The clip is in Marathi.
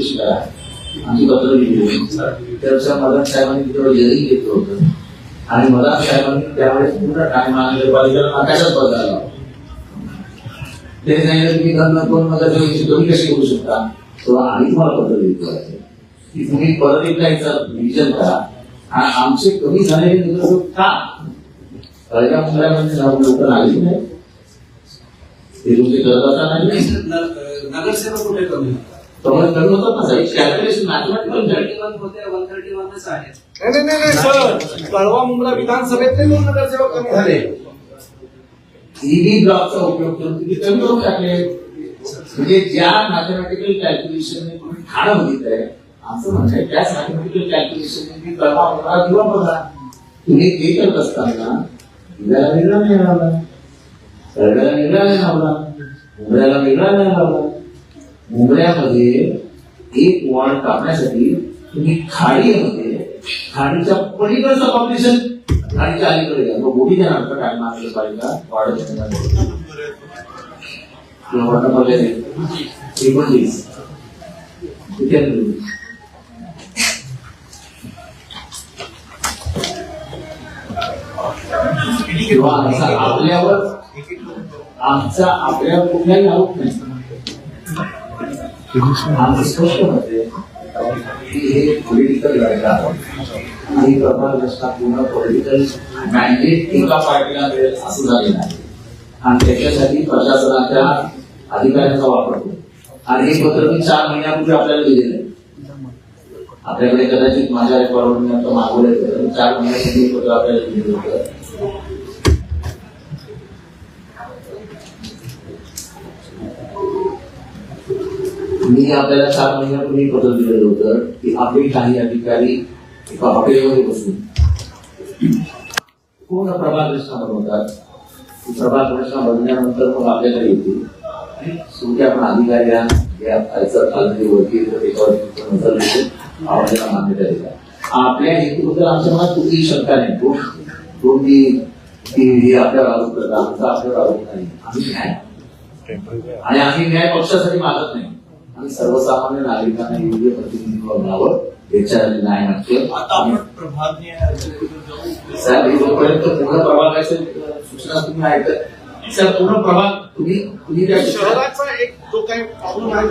कशी करा आमची पत्र लिहिली त्यानुसार मदन साहेबांनी तिच्यावर जरी घेतलं होतं. आणि मदन साहेबांनी त्यावेळेस पूर्ण टाइम महानगरपालिकेला आकाशात बदलायला ते नाही तुम्ही धन दोन मध्ये तुम्ही कशी करू शकता? तेव्हा आम्ही तुम्हाला पत्र लिहितो की तुम्ही परत एकदा याचा रिव्हिजन करा. आणि आमचे कमी झालेले निवडणूक का? पहिल्या मुंबईमध्ये जाऊन लोक आली नाही. ते तुमचे करत असताना नाही नगरसेवक कुठे कमी होता त्यामुळे कमी होतात ना कॅल्क्युलेशन मॅथमॅटिकल थर्टी वन होते वन थर्टी वनच आहे नाही नाही नाही सर कळवा मुंब्रा विधानसभेतले दोन नगरसेवक कमी झाले. ईव्ही ब्लॉकचा उपयोग करून तुम्ही कमी करून टाकले. म्हणजे ज्या मॅथमॅटिकल कॅल्क्युलेशन तुम्ही ठाणं बघितलंय असं म्हणजे त्याच मॅथमॅटिकल कॅल्क्युलेशन मी कळवा मुंबरा किंवा बघा. तुम्ही ते करत असताना हिऱ्याला वेगळा नाही लावला. सरड्याला वेगळा नाही लावला वेगळा नाही लावला. मुंबऱ्यामध्ये एक वाण कापण्यासाठी तुम्ही खाडीमध्ये खाडीच्या पलीकडचं पॉप्युलेशन खाडीच्या अलीकडे घ्या मग मोठी जण असतं टाइम मागलं पाहिजे वाढत एकोणतीस किंवा आपल्यावर आमचा आपल्यावर कुठलाही आरोप नाही आमचं स्पष्ट मत आहे की हे पॉलिटिकल लढा आणि प्रभाव रचना पूर्ण पॉलिटिकल मॅन्डेट एका पार्टीला मिळेल असं झालेलं आहे आणि त्याच्यासाठी प्रशासनाच्या अधिकाऱ्यांचा वापर होतो आणि हे पत्र मी चार महिन्यापूर्वी आपल्याला दिलेलं आहे आपल्याकडे कदाचित माझ्या रेकॉर्डवर मागवलं आता चार महिन्यापूर्वी पत्र आपल्याला दिलेलं होतं मी आपल्याला चार महिन्यापूर्वी पत्र दिलेलं होतं. की आपले काही अधिकारी एका हॉटेलमध्ये बसून पूर्ण प्रभाग रचना बनवतात. प्रभाग रचना बनल्यानंतर मग आपल्याकडे येतील. शेवटी आपण अधिकारी आपल्याला मान्यता आपल्या हेतूबद्दल आमच्या मनात कुठलीही शंका नाही. तो तो ती ती हे आपल्यावर आरोप करतात. आमचा आपल्यावर आरोप नाही. आम्ही न्याय. आणि आम्ही न्याय पक्षासाठी मागत नाही. आम्ही सर्वसामान्य नागरिकांना योग्य प्रतिनिधित्व मिळावं याच्यासाठी न्याय मागतो आता आपण प्रभागीय जाऊ. साहेब हे जोपर्यंत पूर्ण प्रभागाचे सूचना तुम्ही ऐकत. सर पूर्ण प्रभाग तुम्ही तुम्ही त्या शहराचा एक जो काही प्रॉब्लेम आहे